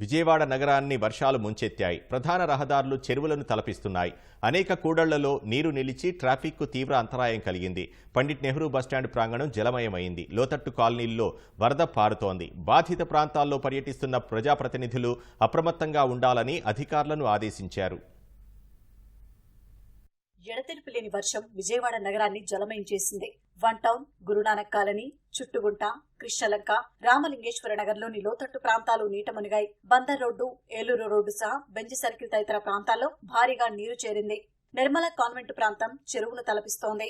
విజయవాడ నగరాన్ని వర్షాలు ముంచెత్తాయి. ప్రధాన రహదారులు చెరువులను తలపిస్తున్నాయి. అనేక కూడళ్ళలో నీరు నిలిచి ట్రాఫిక్కు తీవ్ర అంతరాయం కలిగింది. పండిట్ నెహ్రూ బస్టాండ్ ప్రాంగణం జలమయమైంది. లోతట్టు కాలనీల్లో వరద పారుతోంది. బాధిత ప్రాంతాల్లో పర్యటిస్తున్న ప్రజాప్రతినిధులు అప్రమత్తంగా ఉండాలని అధికారులను ఆదేశించారు. ఎడతెరిపి లేని వర్షం విజయవాడ నగరాన్ని జలమయం చేసింది. One town Guru Nanak colony Chuttugunta Krishnalanka Ramalingeswara నగర్లోని లోతట్టు ప్రాంతాలు నీట మునిగాయి. బందర్ రోడ్డు ఏలూరు రోడ్డు సహా బెంజి సర్కిల్ తదితర ప్రాంతాల్లో భారీగా నీరు చేరింది. నిర్మల కాన్వెంట్ ప్రాంతం చెరువును తలపిస్తోంది.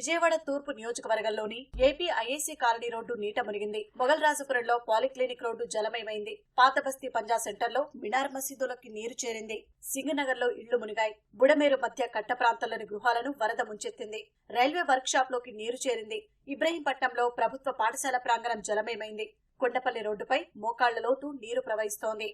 విజయవాడ తూర్పు నియోజకవర్గంలోని ఏపీ ఐఏసీ కాలనీ రోడ్డు నీట మునిగింది. మొగల్ రాజపురంలో పాలిక్లినిక్ రోడ్డు జలమయమైంది. పాత బస్తీ పంజా సెంటర్లో మినార్ మసీదులోకి నీరు చేరింది. సింగనగర్లో ఇళ్ళు మునిగాయి. బుడమేరు మధ్య కట్ట ప్రాంతంలోని గృహాలను వరద ముంచెత్తింది. రైల్వే వర్క్ షాప్లోకి నీరు చేరింది. ఇబ్రహీంపట్నంలో ప్రభుత్వ పాఠశాల ప్రాంగణం జలమయమైంది. కొండపల్లి రోడ్డుపై మోకాళ్ళ లోతు నీరు ప్రవహిస్తోంది.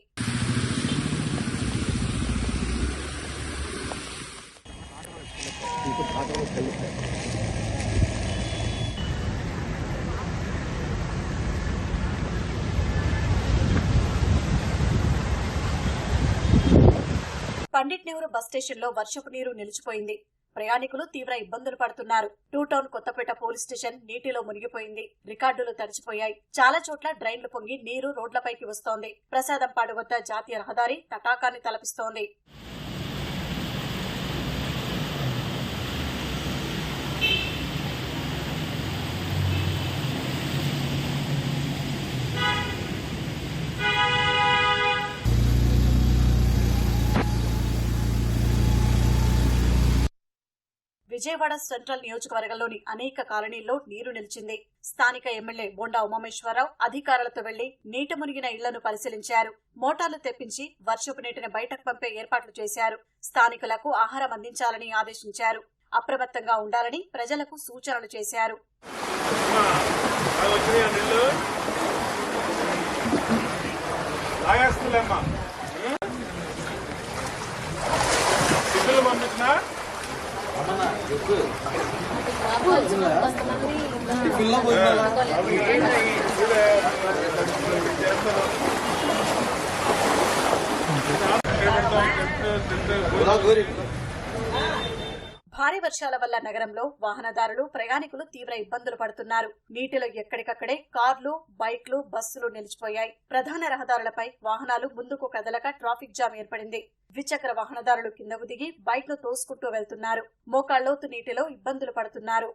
పండిట్ నెహ్రూ బస్ స్టేషన్లో వర్షపు నీరు నిలిచిపోయింది. ప్రయాణికులు తీవ్ర ఇబ్బందులు పడుతున్నారు. Two town Kothapeta police station నీటిలో మునిగిపోయింది. రికార్డులు తడిచిపోయాయి. చాలా చోట్ల డ్రైన్లు పొంగి నీరు రోడ్లపైకి వస్తోంది. ప్రసాదంపాడు వద్ద జాతీయ రహదారి తటాకాన్ని తలపిస్తోంది. విజయవాడ సెంట్రల్ నియోజకవర్గంలోని అనేక కాలనీల్లో నీరు నిలిచింది. స్థానిక ఎమ్మెల్యే బొండా ఉమామేశ్వరరావు అధికారులతో వెళ్ళి నీట మునిగిన ఇళ్ళను పరిశీలించారు. మోటార్లు తెప్పించి వర్షపు నీటిని బయటకు పంపే ఏర్పాట్లు చేశారు. స్థానికులకు ఆహారం అందించాలని ఆదేశించారు. అప్రమత్తంగా ఉండాలని ప్రజలకు సూచనలు చేశారు. అవి వచ్చినాయా భారీ వర్షాల వల్ల నగరంలో వాహనదారులు ప్రయాణికులు తీవ్ర ఇబ్బందులు పడుతున్నారు. నీటిలో ఎక్కడికక్కడే కార్లు బైక్లు బస్సులు నిలిచిపోయాయి. ప్రధాన రహదారులపై వాహనాలు ముందుకు కదలక ట్రాఫిక్ జామ్ ఏర్పడింది. ద్విచక్ర వాహనదారులు కిందకు దిగి బైక్లు తోసుకుంటూ వెళ్తున్నారు. మోకాళ్ళోతు నీటిలో ఇబ్బందులు పడుతున్నారు.